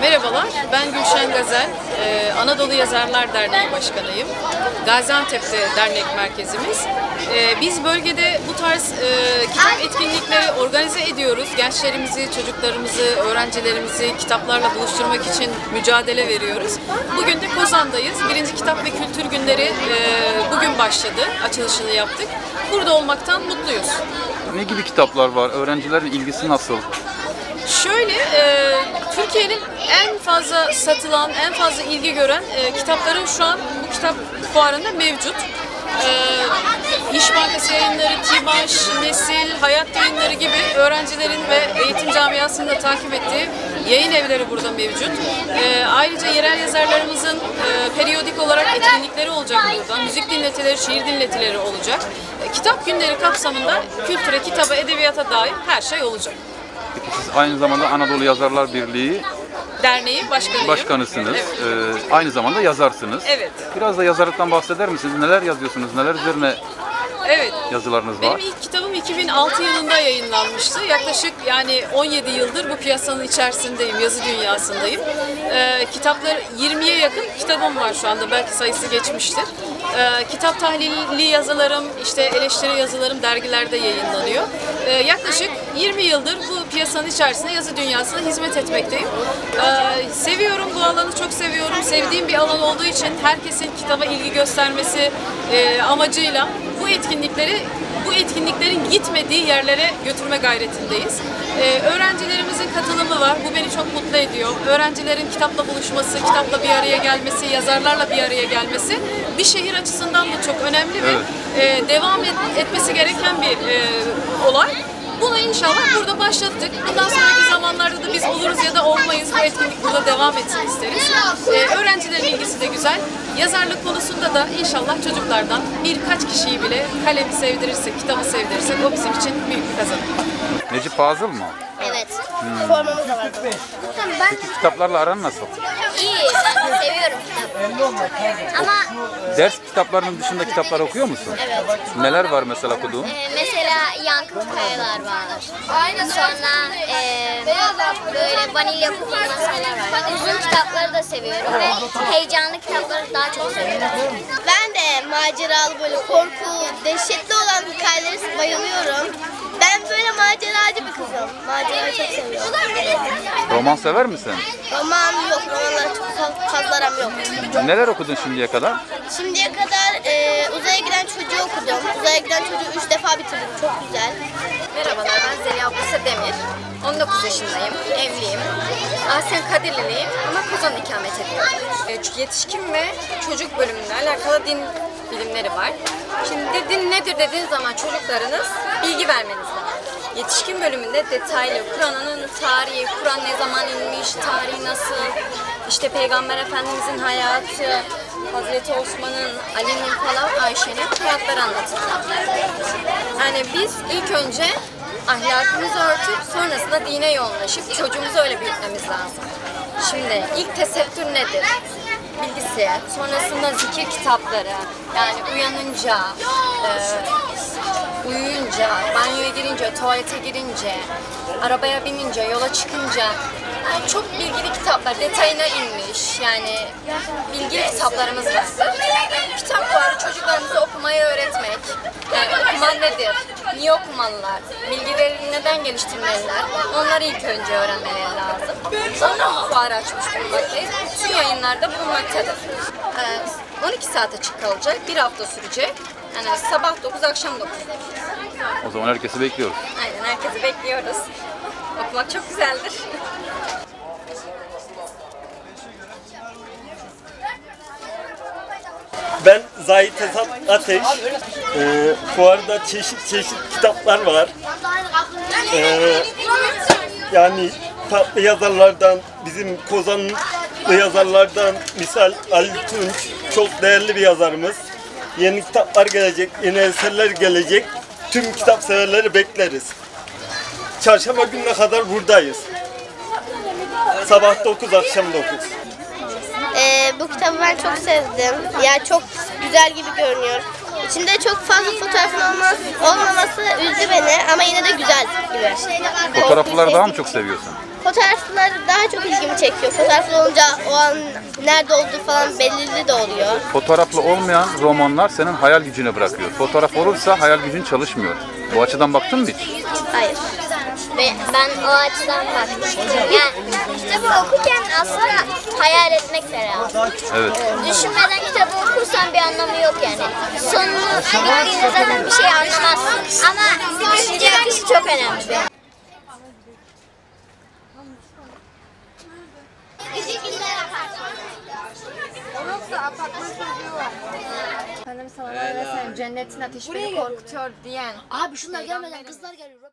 Merhabalar, ben Gülşen Gazel, Ee, Anadolu Yazarlar Derneği Başkanıyım. Gaziantep'te dernek merkezimiz. Ee, Biz bölgede bu tarz e, kitap etkinlikleri organize ediyoruz. Gençlerimizi, çocuklarımızı, öğrencilerimizi kitaplarla buluşturmak için mücadele veriyoruz. Bugün de Kozan'dayız. Birinci Kitap ve Kültür Günleri e, bugün başladı. Açılışını yaptık. Burada olmaktan mutluyuz. Ne gibi kitaplar var? Öğrencilerin ilgisi nasıl? Şöyle, e, Türkiye'nin en fazla satılan, en fazla ilgi gören e, kitapların şu an bu kitap fuarında mevcut. E, İş Bankası yayınları, TİBAŞ, Nesil, Hayat yayınları gibi öğrencilerin ve eğitim camiasının da takip ettiği yayın evleri burada mevcut. E, ayrıca yerel yazarlarımızın e, periyodik olarak etkinlikleri olacak burada. Müzik dinletileri, şiir dinletileri olacak. E, kitap günleri kapsamında kültüre, kitaba, edebiyata dair her şey olacak. Siz aynı zamanda Anadolu Yazarlar Birliği Derneği başkanıyım. başkanısınız. Evet. Ee, aynı zamanda yazarsınız. Evet. Biraz da yazarlıktan bahseder misiniz? Neler yazıyorsunuz? Neler üzerine Evet. yazılarınız Benim var? ilk kitabım 2006 yılında yayınlanmıştı. Yaklaşık yani 17 yıldır bu piyasanın içerisindeyim, yazı dünyasındayım. Ee, kitaplar 20'ye yakın kitabım var şu anda. Belki sayısı geçmiştir. Ee, kitap tahlilli yazılarım, işte eleştiri yazılarım dergilerde yayınlanıyor. Ee, yaklaşık 20 yıldır bu piyasanın içerisinde yazı dünyasına hizmet etmekteyim. Ee, seviyorum bu alanı çok seviyorum. Sevdiğim bir alan olduğu için herkesin kitaba ilgi göstermesi e, amacıyla bu etkinlikleri bu etkinliklerin gitmediği yerlere götürme gayretindeyiz. Ee, öğrencilerimizin katılımı var. Bu beni çok mutlu ediyor. Öğrencilerin kitapla buluşması, kitapla bir araya gelmesi, yazarlarla bir araya gelmesi bir şehir açısından da çok önemli ve e, devam et- etmesi gereken bir e, olay. İnşallah burada başlattık. Bundan sonraki zamanlarda da biz oluruz ya da olmayız. Bu etkinlik burada devam etsin isteriz. Ee, öğrencilerin ilgisi de güzel. Yazarlık konusunda da inşallah çocuklardan birkaç kişiyi bile kalemi sevdirirsek, kitabı sevdirirsek o bizim için büyük bir kazanım. Necip Fazıl mı? Evet. Formamız da var. Tamam ben Peki kitaplarla aran nasıl? iyi. Ama Ders kitaplarının dışında kitaplar okuyor musun? evet. Neler var mesela okuduğun? Ee, mesela Yankı Kayalar var. Aynen. Sonra e, böyle vanilya kokulu maskeler var. Uzun kitapları da seviyorum ve heyecanlı kitapları daha çok seviyorum. Ben de maceralı böyle korku, dehşetli olan hikayelere bayılıyorum. Kızım. Macerayı çok seviyorum. Roman sever misin? Roman yok, romanlar çok fa- fazla aram yok. Neler okudun şimdiye kadar? Şimdiye kadar e, uzaya giden çocuğu okudum. Uzaya giden çocuğu üç defa bitirdim. Çok güzel. Merhabalar ben Zeliha Buse Demir. 19 yaşındayım, evliyim. Aslen Kadirliliyim ama Kozan'da ikamet ediyorum. E, çünkü Yetişkin ve çocuk bölümünde alakalı din bilimleri var. Şimdi din nedir dediğiniz zaman çocuklarınız bilgi vermeniz lazım. Yetişkin bölümünde detaylı Kur'an'ın tarihi, Kur'an ne zaman inmiş, tarihi nasıl, işte Peygamber Efendimizin hayatı, Hazreti Osman'ın, Ali'nin falan Ayşe'nin hayatları anlatılır. Yani biz ilk önce ahlakımızı örtüp sonrasında dine yoğunlaşıp çocuğumuzu öyle büyütmemiz lazım. Şimdi ilk tesettür nedir? Bilgisayar, sonrasında zikir kitapları, yani uyanınca, e, uyuyunca, banyoya girince, tuvalete girince, arabaya binince, yola çıkınca yani çok bilgili kitaplar, detayına inmiş yani bilgili kitaplarımız vardır. Kitap fuarı çocuklarımıza okumayı öğretmek. Yani okuma nedir? Niye okumalılar? Bilgilerini neden geliştirmeliler? Onları ilk önce öğrenmeleri lazım. Ondan bu fuarı açmış bulunmaktayız. Bütün yayınlarda bulunmaktadır. Ee, 12 saat açık kalacak. Bir hafta sürecek. Yani sabah 9, akşam 9. O zaman herkesi bekliyoruz. Aynen herkesi bekliyoruz. Okumak çok güzeldir. Ben Zahit Esat Ateş. Ee, fuarda çeşit çeşit kitaplar var. Ee, yani farklı yazarlardan, bizim Kozanlı yazarlardan misal Ali Tunç çok değerli bir yazarımız. Yeni kitaplar gelecek, yeni eserler gelecek. Tüm kitap severleri bekleriz. Çarşamba gününe kadar buradayız. Sabah 9, akşam 9. E, bu kitabı ben çok sevdim. Ya çok güzel gibi görünüyor. İçinde çok fazla fotoğrafın olmaz, olmaması üzdü beni ama yine de güzel gibi. Fotoğrafları daha mı çok seviyorsun? Fotoğraflar daha çok ilgimi çekiyor. Fotoğraflı olunca o an nerede olduğu falan belirli de oluyor. Fotoğraflı olmayan romanlar senin hayal gücüne bırakıyor. Fotoğraf olursa hayal gücün çalışmıyor. Bu açıdan baktın mı hiç? Hayır. Ben o açıdan bakmıştım. Yani kitabı okurken aslında hayal etmek lazım. Evet. Düşünmeden kitabı okursan yok yani. Sonunu bittiğinde zaten bir şey anlamazsın. Ama düşünce akışı çok önemli. Efendim sana ve sen cennetin ateşi beni korkutuyor diyen. Abi şunlar gelmeden kızlar geliyor.